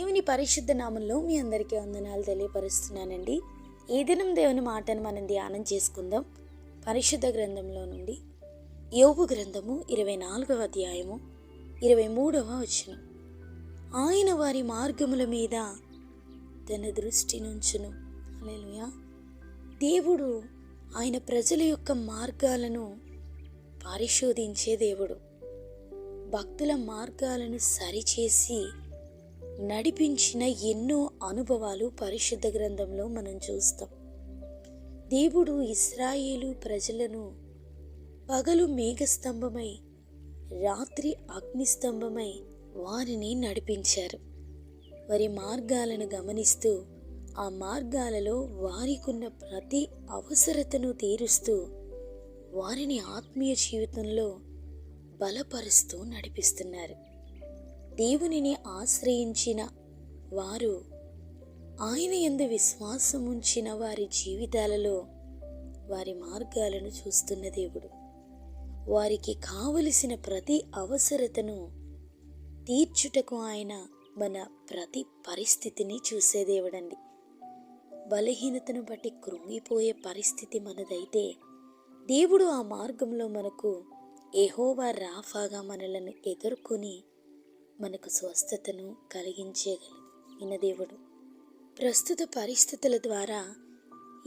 దేవుని పరిశుద్ధ నామంలో మీ అందరికీ వందనాలు తెలియపరుస్తున్నానండి. ఈ దినం దేవుని మాటను మనం ధ్యానం చేసుకుందాం. పరిశుద్ధ గ్రంథంలో నుండి యోగు గ్రంథము ఇరవై నాలుగవ అధ్యాయము ఇరవై మూడవ వచనం. ఆయన వారి మార్గముల మీద తన దృష్టి నుంచును. హల్లెలూయా. దేవుడు ఆయన ప్రజల యొక్క మార్గాలను పరిశోధించే దేవుడు. భక్తుల మార్గాలను సరిచేసి నడిపించిన ఎన్నో అనుభవాలు పరిశుద్ధ గ్రంథంలో మనం చూస్తాం. దేవుడు ఇస్రాయేలు ప్రజలను పగలు మేఘస్తంభమై రాత్రి అగ్నిస్తంభమై వారిని నడిపించారు. వారి మార్గాలను గమనిస్తూ ఆ మార్గాలలో వారికున్న ప్రతి అవసరతను తీరుస్తూ వారిని ఆత్మీయ జీవితంలో బలపరుస్తూ నడిపిస్తున్నారు. దేవునిని ఆశ్రయించిన వారు ఆయన ఎందు విశ్వాసం ఉంచిన వారి జీవితాలలో వారి మార్గాలను చూస్తున్న దేవుడు. వారికి కావలసిన ప్రతి అవసరతను తీర్చుటకు ఆయన మన ప్రతి పరిస్థితిని చూసే దేవుడండి. బలహీనతను బట్టి కృంగిపోయే పరిస్థితి మనదైతే దేవుడు ఆ మార్గంలో మనకు ఎహోవా రాఫాగా మనలను ఎదుర్కొని మనకు స్వస్థతను కలిగించేగలిగిన దేవుడు ప్రస్తుత పరిస్థితుల ద్వారా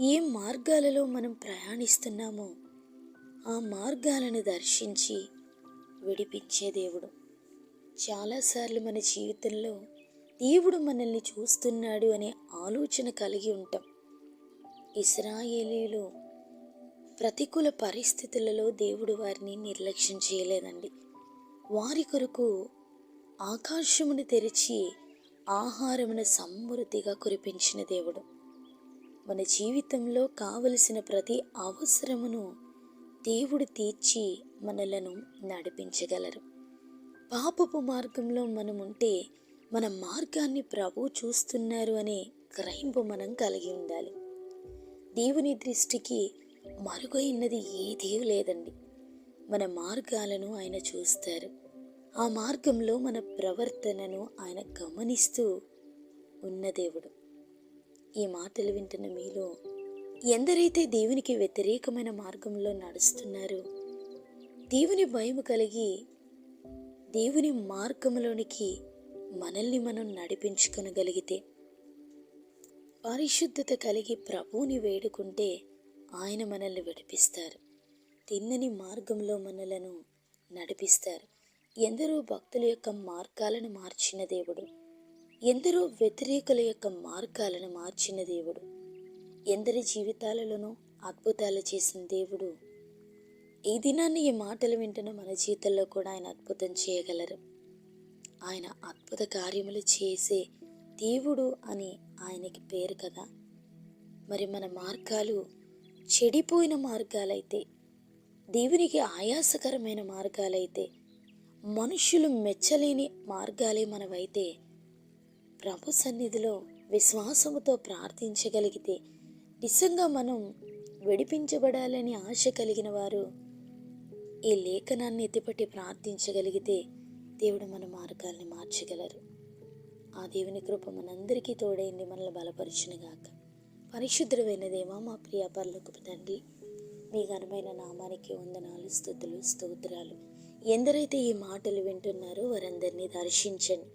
ఏ మార్గాలలో మనం ప్రయాణిస్తున్నామో ఆ మార్గాలను దర్శించి విడిపించే దేవుడు. చాలాసార్లు మన జీవితంలో దేవుడు మనల్ని చూస్తున్నాడు అనే ఆలోచన కలిగి ఉంటాం. ఇస్రాయేలీలు ప్రతికూల పరిస్థితులలో దేవుడు వారిని నిర్లక్ష్యం చేయలేదండి. వారి కొరకు ఆకాశమును తెరిచి ఆహారమును సమృద్ధిగా కురిపించిన దేవుడు. మన జీవితంలో కావలసిన ప్రతి అవసరమును దేవుడు తీర్చి మనలను నడిపించగలరు. పాపపు మార్గంలో మనం ఉంటే మన మార్గాన్ని ప్రభు చూస్తున్నారు అనే గ్రహింపు మనం కలిగి ఉండాలి. దేవుని దృష్టికి మరుగైనది ఏదీ లేదండి. మన మార్గాలను ఆయన చూస్తారు. ఆ మార్గంలో మన ప్రవర్తనను ఆయన గమనిస్తూ ఉన్న దేవుడు. ఈ మాటలు వింటున్న మీలో ఎందరైతే దేవునికి వ్యతిరేకమైన మార్గంలో నడుస్తున్నారో దేవుని భయం కలిగి దేవుని మార్గంలోనికి మనల్ని మనం నడిపించుకొనగలిగితే పరిశుద్ధత కలిగి ప్రభువుని వేడుకుంటే ఆయన మనల్ని విడిపిస్తారు. తిన్నని మార్గంలో మనలను నడిపిస్తారు. ఎందరో భక్తుల యొక్క మార్గాలను మార్చిన దేవుడు. ఎందరో వ్యతిరేకుల యొక్క మార్గాలను మార్చిన దేవుడు. ఎందరి జీవితాలలోనూ అద్భుతాలు చేసిన దేవుడు. ఈ దినాన్ని ఈ మాటలు వింటున్న మన జీవితంలో కూడా ఆయన అద్భుతం చేయగలరు. ఆయన అద్భుత కార్యములు చేసే దేవుడు అని ఆయనకి పేరు కదా. మరి మన మార్గాలు చెడిపోయిన మార్గాలైతే దేవునికి ఆయాసకరమైన మార్గాలైతే మనుషులు మెచ్చలేని మార్గాలే మనవైతే ప్రభు సన్నిధిలో విశ్వాసముతో ప్రార్థించగలిగితే నిజంగా మనం విడిపించబడాలని ఆశ కలిగిన వారు ఈ లేఖనాన్ని ఎత్తిపట్టి ప్రార్థించగలిగితే దేవుడు మన మార్గాల్ని మార్చగలరు. ఆ దేవుని కృప మనందరికీ తోడైంది మనల్ని బలపరిచినగాక. పరిశుద్ధమైన దేవా మా ప్రియ పర్లకు తండ్రి మీ ఘనమైన నామానికి వందనాలు స్థుతులు స్తోత్రాలు. ఎందరైతే ఈ మాటలు వింటున్నారో వారందరినీ దర్శించండి.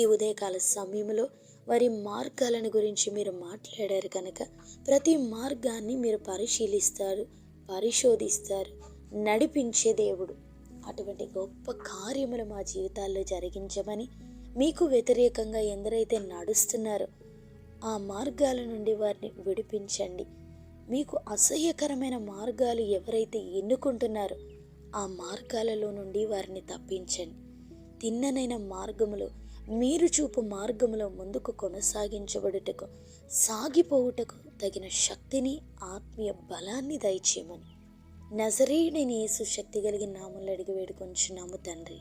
ఈ ఉదయకాల సమయంలో వారి మార్గాలను గురించి మీరు మాట్లాడారు కనుక ప్రతి మార్గాన్ని మీరు పరిశీలిస్తారు పరిశోధిస్తారు నడిపించే దేవుడు. అటువంటి గొప్ప కార్యములు మా జీవితాల్లో జరిగించమని మీకు వ్యతిరేకంగా ఎందరైతే నడుస్తున్నారో ఆ మార్గాల నుండి వారిని విడిపించండి. మీకు అసహ్యకరమైన మార్గాలు ఎవరైతే ఎన్నుకుంటున్నారో ఆ మార్గాలలో నుండి వారిని తప్పించండి. తిన్ననైన మార్గములో మీరు చూపు మార్గములో ముందుకు కొనసాగించబడుటకు సాగిపోవుటకు తగిన శక్తిని ఆత్మీయ బలాన్ని దయచేయమని. నజరేయుడైన యేసు శక్తి కలిగిన నామలు అడిగి వేడుకొంచున్నాము తండ్రి.